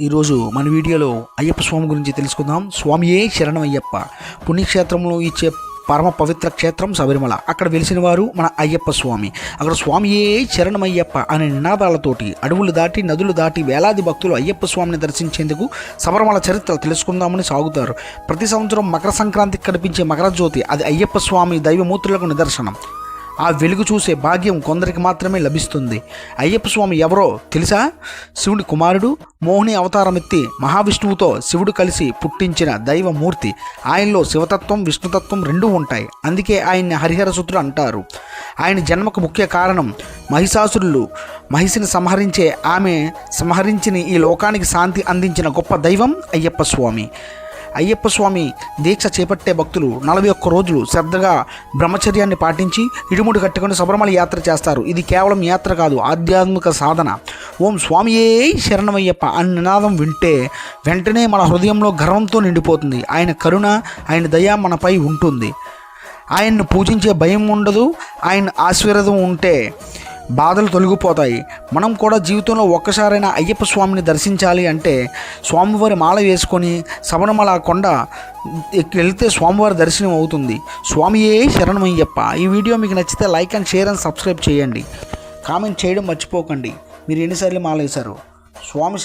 ఈరోజు మన వీడియోలో అయ్యప్ప స్వామి గురించి తెలుసుకుందాం. స్వామియే శరణం అయ్యప్ప. పుణ్యక్షేత్రంలో ఇచ్చే పరమ పవిత్ర క్షేత్రం శబరిమల. అక్కడ వెలిసిన వారు మన అయ్యప్ప స్వామి. అక్కడ స్వామియే శరణమయ్యప్ప అనే నినాదాలతోటి అడవులు దాటి నదులు దాటి వేలాది భక్తులు అయ్యప్ప స్వామిని దర్శించేందుకు శబరిమల చరిత్ర తెలుసుకుందామని సాగుతారు. ప్రతి సంవత్సరం మకర సంక్రాంతికి కనిపించే మకర జ్యోతి అది అయ్యప్ప స్వామి దైవమూర్తులకు నిదర్శనం. ఆ వెలుగు చూసే భాగ్యం కొందరికి మాత్రమే లభిస్తుంది. అయ్యప్ప స్వామి ఎవరో తెలుసా? శివుడి కుమారుడు మోహిని అవతారమెత్తి మహావిష్ణువుతో శివుడు కలిసి పుట్టించిన దైవమూర్తి. ఆయనలో శివతత్వం విష్ణుతత్వం రెండూ ఉంటాయి. అందుకే ఆయన్ని హరిహరసుతుడు అంటారు. ఆయన జన్మకు ముఖ్య కారణం మహిషాసురులు. మహిషిని సంహరించే ఆమె సంహరించిన ఈ లోకానికి శాంతి అందించిన గొప్ప దైవం అయ్యప్ప స్వామి. అయ్యప్ప స్వామి దీక్ష చేపట్టే భక్తులు నలభై ఒక్క రోజులు శ్రద్ధగా బ్రహ్మచర్యాన్ని పాటించి ఇడుముడి కట్టుకుని శబరిమల యాత్ర చేస్తారు. ఇది కేవలం యాత్ర కాదు ఆధ్యాత్మిక సాధన. ఓం స్వామియే శరణమయ్యప్ప అని నినాదం వింటే వెంటనే మన హృదయంలో గర్వంతో నిండిపోతుంది. ఆయన కరుణ ఆయన దయ మనపై ఉంటుంది. ఆయన్ను పూజించే భయం ఉండదు ఆయన ఆశీర్వాదం ఉంటే బాధలు తొలగిపోతాయి. మనం కూడా జీవితంలో ఒక్కసారైనా అయ్యప్ప స్వామిని దర్శించాలి అంటే స్వామివారి మాల వేసుకొని శబరిమల కొండ ఎక్కి వెళ్తే స్వామివారి దర్శనం అవుతుంది. స్వామియే శరణమయ్యప్ప. ఈ వీడియో మీకు నచ్చితే like and share and subscribe చేయండి. కామెంట్ చేయడం మర్చిపోకండి. మీరు ఎన్నిసార్లు మాల వేశారు? స్వామి